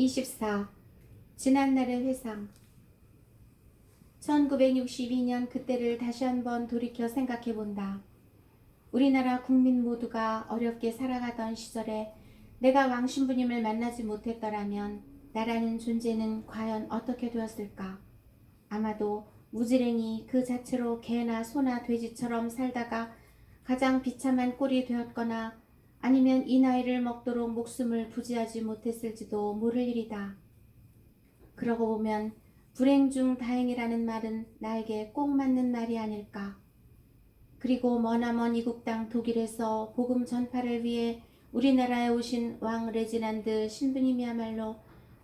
24. 지난날의 회상 1962년 그때를 다시 한번 돌이켜 생각해 본다. 우리나라 국민 모두가 어렵게 살아가던 시절에 내가 왕신부님을 만나지 못했더라면 나라는 존재는 과연 어떻게 되었을까? 아마도 무지랭이 그 자체로 개나 소나 돼지처럼 살다가 가장 비참한 꼴이 되었거나 아니면 이 나이를 먹도록 목숨을 부지하지 못했을지도 모를 일이다. 그러고 보면 불행 중 다행이라는 말은 나에게 꼭 맞는 말이 아닐까. 그리고 머나먼 이국 땅 독일에서 복음 전파를 위해 우리나라에 오신 왕 레지난드 신부님이야말로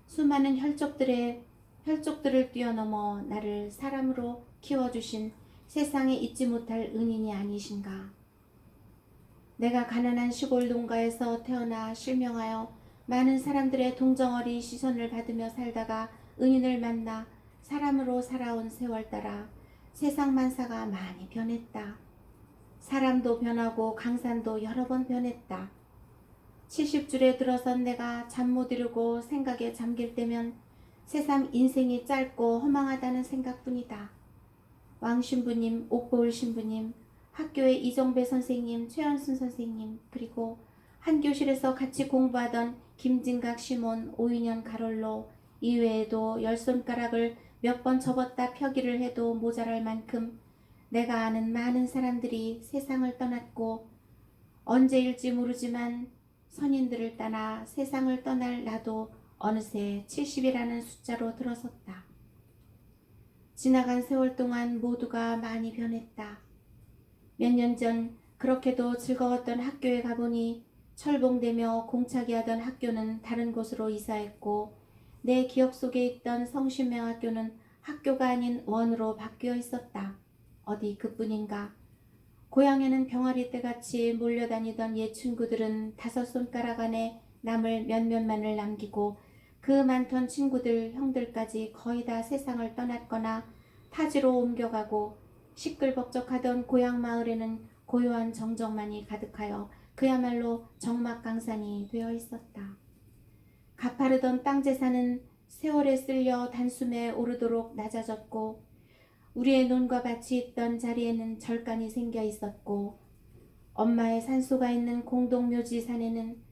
수많은 혈족들의 혈족들을 뛰어넘어 나를 사람으로 키워주신 세상에 잊지 못할 은인이 아니신가. 내가 가난한 시골 농가에서 태어나 실명하여 많은 사람들의 동정어리 시선을 받으며 살다가 은인을 만나 사람으로 살아온 세월 따라 세상 만사가 많이 변했다. 사람도 변하고 강산도 여러 번 변했다. 70줄에 들어선 내가 잠 못 이루고 생각에 잠길 때면 세상 인생이 짧고 허망하다는 생각뿐이다. 왕 신부님, 옥보울 신부님, 학교의 이정배 선생님, 최현순 선생님, 그리고 한 교실에서 같이 공부하던 김진각 시몬, 오인현 가롤로 이외에도 열 손가락을 몇 번 접었다 펴기를 해도 모자랄 만큼 내가 아는 많은 사람들이 세상을 떠났고 언제일지 모르지만 선인들을 따라 세상을 떠날 나도 어느새 70이라는 숫자로 들어섰다. 지나간 세월 동안 모두가 많이 변했다. 몇 년 전 그렇게도 즐거웠던 학교에 가보니 철봉되며 공차기 하던 학교는 다른 곳으로 이사했고 내 기억 속에 있던 성신명 학교는 학교가 아닌 원으로 바뀌어 있었다. 어디 그뿐인가. 고향에는 병아리 떼같이 몰려다니던 옛 친구들은 다섯 손가락 안에 남을 몇몇만을 남기고 그 많던 친구들, 형들까지 거의 다 세상을 떠났거나 타지로 옮겨가고 시끌벅적하던 고향 마을에는 고요한 정적만이 가득하여 그야말로 적막강산이 되어 있었다. 가파르던 땅 재산은 세월에 쓸려 단숨에 오르도록 낮아졌고 우리의 논과 밭이 있던 자리에는 절간이 생겨 있었고 엄마의 산소가 있는 공동묘지 산에는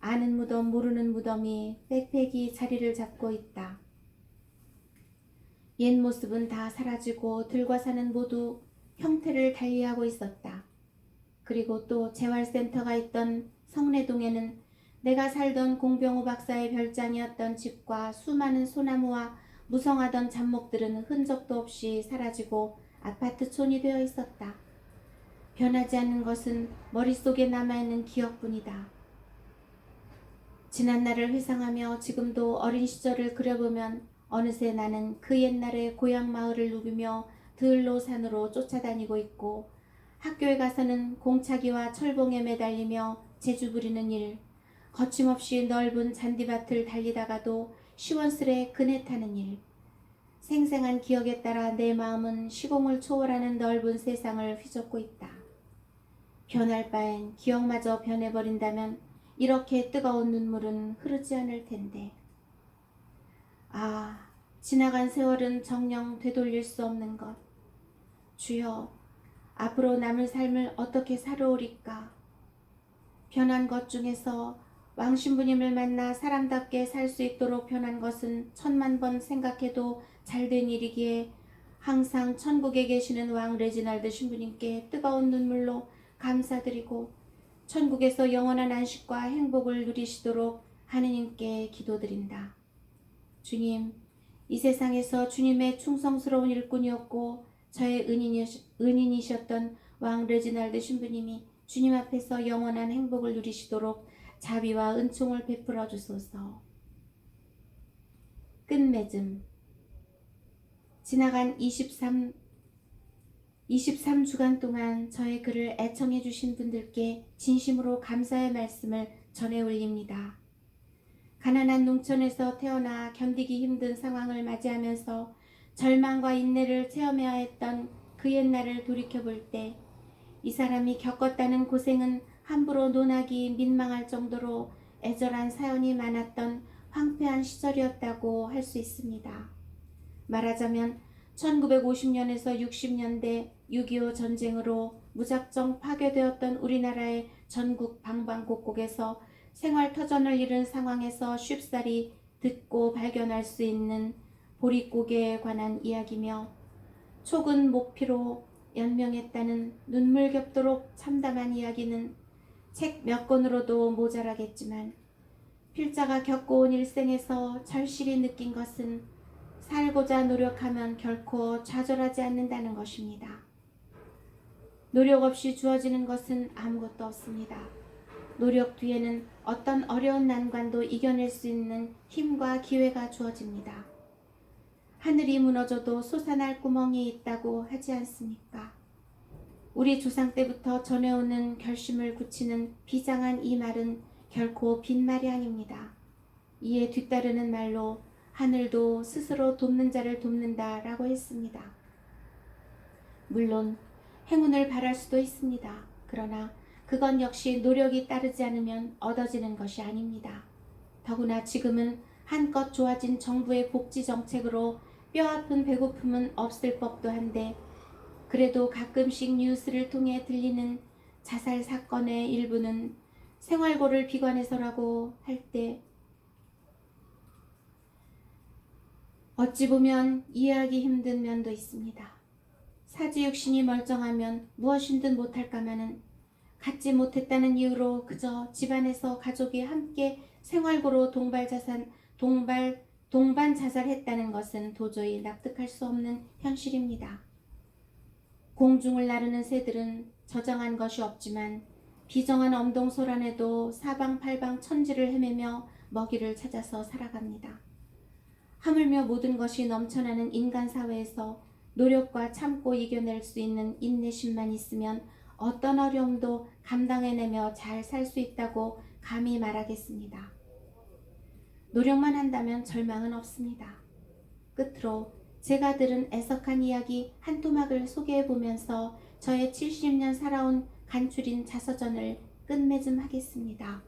아는 무덤 모르는 무덤이 빽빽이 자리를 잡고 있다. 옛 모습은 다 사라지고 들과 산은 모두 형태를 달리하고 있었다. 그리고 또 재활센터가 있던 성내동에는 내가 살던 공병호 박사의 별장이었던 집과 수많은 소나무와 무성하던 잡목들은 흔적도 없이 사라지고 아파트촌이 되어 있었다. 변하지 않는 것은 머릿속에 남아있는 기억뿐이다. 지난 날을 회상하며 지금도 어린 시절을 그려보면 어느새 나는 그 옛날의 고향 마을을 누비며 들로 산으로 쫓아다니고 있고 학교에 가서는 공차기와 철봉에 매달리며 재주 부리는 일, 거침없이 넓은 잔디밭을 달리다가도 시원스레 그네 타는 일. 생생한 기억에 따라 내 마음은 시공을 초월하는 넓은 세상을 휘젓고 있다. 변할 바엔 기억마저 변해버린다면 이렇게 뜨거운 눈물은 흐르지 않을 텐데. 아, 지나간 세월은 정녕 되돌릴 수 없는 것. 주여, 앞으로 남을 삶을 어떻게 살아오리까? 변한 것 중에서 왕신부님을 만나 사람답게 살 수 있도록 변한 것은 천만 번 생각해도 잘 된 일이기에 항상 천국에 계시는 왕 레지날드 신부님께 뜨거운 눈물로 감사드리고 천국에서 영원한 안식과 행복을 누리시도록 하느님께 기도드린다. 주님, 이 세상에서 주님의 충성스러운 일꾼이었고 저의 은인이셨 던 왕 레지날드 신부님이 주님 앞에서 영원한 행복을 누리시도록 자비와 은총을 베풀어 주소서. 끝맺음 지나간 23 23주간 동안 저의 글을 애청해 주신 분들께 진심으로 감사의 말씀을 전해 올립니다. 가난한 농촌에서 태어나 견디기 힘든 상황을 맞이하면서 절망과 인내를 체험해야 했던 그 옛날을 돌이켜 볼 때 이 사람이 겪었다는 고생은 함부로 논하기 민망할 정도로 애절한 사연이 많았던 황폐한 시절이었다고 할 수 있습니다. 말하자면 1950년에서 60년대 6.25 전쟁으로 무작정 파괴되었던 우리나라의 전국 방방곡곡에서 생활 터전을 잃은 상황에서 쉽사리 듣고 발견할 수 있는 보릿고개에 관한 이야기며 촉은 목피로 연명했다는 눈물 겹도록 참담한 이야기는 책 몇 권으로도 모자라겠지만 필자가 겪어온 일생에서 절실히 느낀 것은 살고자 노력하면 결코 좌절하지 않는다는 것입니다. 노력 없이 주어지는 것은 아무것도 없습니다. 노력 뒤에는 어떤 어려운 난관도 이겨낼 수 있는 힘과 기회가 주어집니다. 하늘이 무너져도 솟아날 구멍이 있다고 하지 않습니까? 우리 조상 때부터 전해오는 결심을 굳히는 비장한 이 말은 결코 빈말이 아닙니다. 이에 뒤따르는 말로 하늘도 스스로 돕는 자를 돕는다 라고 했습니다. 물론 행운을 바랄 수도 있습니다. 그러나 그건 역시 노력이 따르지 않으면 얻어지는 것이 아닙니다. 더구나 지금은 한껏 좋아진 정부의 복지 정책으로 뼈아픈 배고픔은 없을 법도 한데 그래도 가끔씩 뉴스를 통해 들리는 자살 사건의 일부는 생활고를 비관해서라고 할 때 어찌 보면 이해하기 힘든 면도 있습니다. 사지육신이 멀쩡하면 무엇이든 못할까마는 갖지 못했다는 이유로 그저 집안에서 가족이 함께 생활고로 동발 자산 동발 동반 자살했다는 것은 도저히 납득할 수 없는 현실입니다. 공중을 나르는 새들은 저장한 것이 없지만 비정한 엄동소란에도 사방팔방 천지를 헤매며 먹이를 찾아서 살아갑니다. 하물며 모든 것이 넘쳐나는 인간 사회에서 노력과 참고 이겨낼 수 있는 인내심만 있으면 어떤 어려움도 감당해내며 잘 살 수 있다고 감히 말하겠습니다. 노력만 한다면 절망은 없습니다. 끝으로 제가 들은 애석한 이야기 한 토막을 소개해 보면서 저의 70년 살아온 간추린 자서전을 끝맺음 하겠습니다.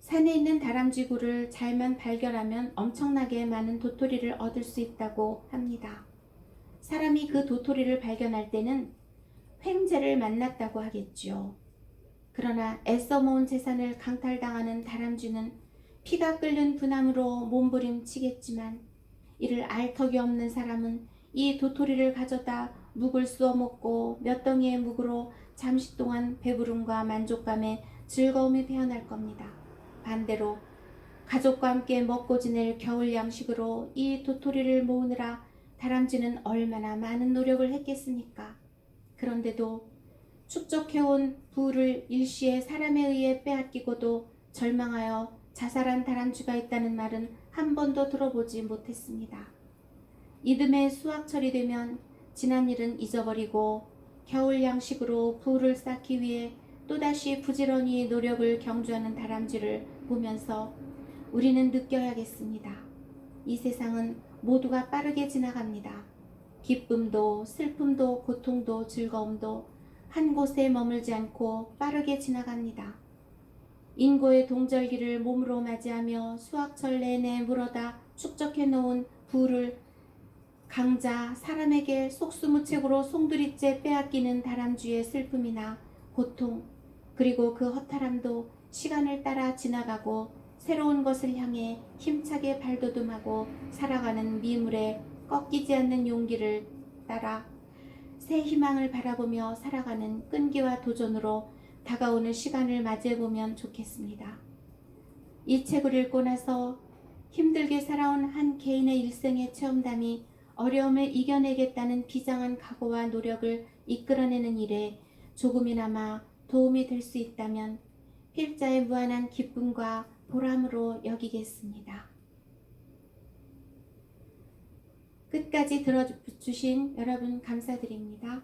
산에 있는 다람쥐굴을 잘만 발견하면 엄청나게 많은 도토리를 얻을 수 있다고 합니다. 사람이 그 도토리를 발견할 때는 횡재를 만났다고 하겠지요. 그러나 애써 모은 재산을 강탈당하는 다람쥐는 피가 끓는 분함으로 몸부림치겠지만 이를 알 턱이 없는 사람은 이 도토리를 가져다 묵을 쑤어 먹고 몇 덩이의 묵으로 잠시 동안 배부름과 만족감에 즐거움이 배어날 겁니다. 반대로 가족과 함께 먹고 지낼 겨울 양식으로 이 도토리를 모으느라 다람쥐는 얼마나 많은 노력을 했겠습니까? 그런데도 축적해온 부를 일시에 사람에 의해 빼앗기고도 절망하여 자살한 다람쥐가 있다는 말은 한 번도 들어보지 못했습니다. 이듬해 수확철이 되면 지난 일은 잊어버리고 겨울 양식으로 부를 쌓기 위해 또다시 부지런히 노력을 경주하는 다람쥐를 보면서 우리는 느껴야겠습니다. 이 세상은 모두가 빠르게 지나갑니다. 기쁨도 슬픔도 고통도 즐거움도 한 곳에 머물지 않고 빠르게 지나갑니다. 인고의 동절기를 몸으로 맞이하며 수확철 내내 물어다 축적해 놓은 부를 강자 사람에게 속수무책으로 송두리째 빼앗기는 다람쥐의 슬픔이나 고통 그리고 그 허탈함도 시간을 따라 지나가고 새로운 것을 향해 힘차게 발돋움하고 살아가는 미물의 꺾이지 않는 용기를 따라 새 희망을 바라보며 살아가는 끈기와 도전으로 다가오는 시간을 맞이해보면 좋겠습니다. 이 책을 읽고 나서 힘들게 살아온 한 개인의 일생의 체험담이 어려움을 이겨내겠다는 비장한 각오와 노력을 이끌어내는 일에 조금이나마 도움이 될 수 있다면 필자의 무한한 기쁨과 보람으로 여기겠습니다. 끝까지 들어주신 여러분 감사드립니다.